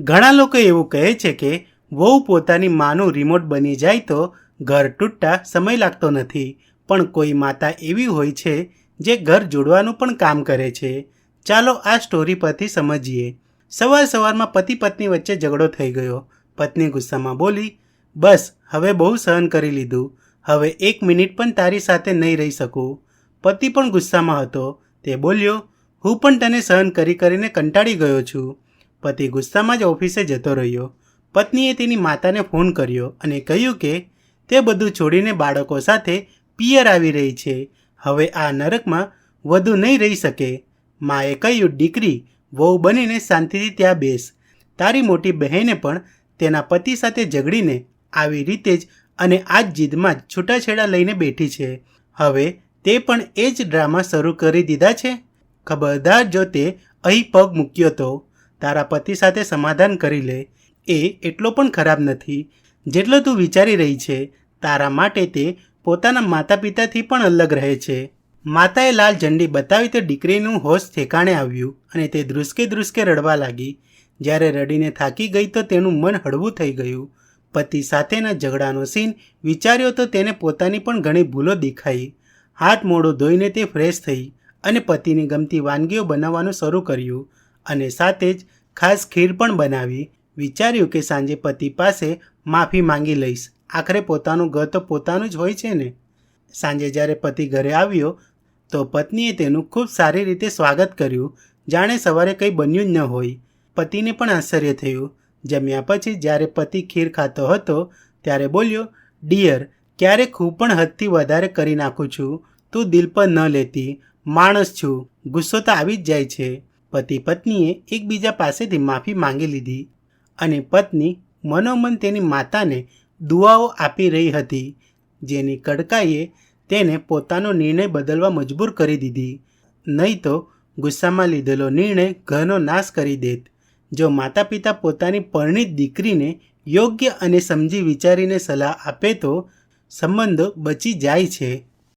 ઘણા લોકો એવું કહે છે કે વહુ પોતાની માનું રિમોટ બની જાય તો ઘર તૂટતા સમય લાગતો નથી. પણ કોઈ માતા એવી હોય છે જે ઘર જોડવાનું પણ કામ કરે છે. ચાલો આ સ્ટોરી પરથી સમજીએ. સવાર સવારમાં પતિ પત્ની વચ્ચે ઝઘડો થઈ ગયો. પત્ની ગુસ્સામાં બોલી, બસ, હવે બહુ સહન કરી લીધું. હવે એક મિનિટ પણ તારી સાથે નહીં રહી શકું. પતિ પણ ગુસ્સામાં હતો. તે બોલ્યો, હું પણ તને સહન કરી કરીને કંટાળી ગયો છું. પતિ ગુસ્સામાં જ ઓફિસે જતો રહ્યો. પત્નીએ તેની માતાને ફોન કર્યો અને કહ્યું કે તે બધું છોડીને બાળકો સાથે પિયર આવી રહી છે. હવે આ નરકમાં વધુ નહીં રહી શકે. માએ કહ્યું, દીકરી, વહુ બનીને શાંતિથી ત્યાં બેસ. તારી મોટી બહેને પણ તેના પતિ સાથે ઝઘડીને આવી રીતે જ અને આ જ જીદમાં જ છૂટાછેડા લઈને બેઠી છે. હવે તે પણ એ જ ડ્રામા શરૂ કરી દીધા છે? ખબરદાર જો તે અહીં પગ મૂક્યો તો. તારા પતિ સાથે સમાધાન કરી લે, એ એટલો પણ ખરાબ નથી. જેટલો તું વિચારી રહી છે, તારા માટે તે પોતાના માતા પિતાથી પણ અલગ રહે છે. માતાએ લાલ ઝંડી બતાવી તો દીકરીનું હોશ ઠેકાણે આવ્યું અને તે ધ્રુસકે ધ્રુસકે રડવા લાગી. જ્યારે રડીને થાકી ગઈ તો તેનું મન હળવું થઈ ગયું. પતિ સાથેના ઝઘડાનો સીન વિચાર્યો તો તેને પોતાની પણ ઘણી ભૂલો દેખાઈ. હાથ મોડો ધોઈને તે ફ્રેશ થઈ અને પતિની ગમતી વાનગીઓ બનાવવાનું શરૂ કર્યું. અને સાથે જ ખાસ ખીર પણ બનાવી વિચાર્યું કે સાંજે પતિ પાસે માફી માંગી લઈશ. આખરે પોતાનું ઘર તો પોતાનું જ હોય છે ને? સાંજે જ્યારે પતિ ઘરે આવ્યો, તો પત્નીએ તેનું ખૂબ સારી રીતે સ્વાગત કર્યું. જાણે સવારે કંઈ બન્યું જ ન હોય. પતિને પણ આશ્ચર્ય થયું. જમ્યા પછી જ્યારે પતિ ખીર ખાતો હતો, ત્યારે બોલ્યો, ડિયર, ક્યારેક હું પણ હદથી વધારે કરી નાખું છું. તું દિલ પર ન લેતી. માણસ છું. ગુસ્સો તો આવી જ જાય છે. પતિ પત્નીએ એકબીજા પાસેથી માફી માંગી લીધી અને પત્ની મનોમન તેની માતાને દુઆઓ આપી રહી હતી, જેની કડકાઈએ તેને પોતાનો નિર્ણય બદલવા મજબૂર કરી દીધી. નહીં તો ગુસ્સામાં લીધેલો નિર્ણય ઘરનો નાશ કરી દેત. જો માતા પિતા પોતાની પરણિત દીકરીને યોગ્ય અને સમજી વિચારીને સલાહ આપે તો સંબંધો બચી જાય છે.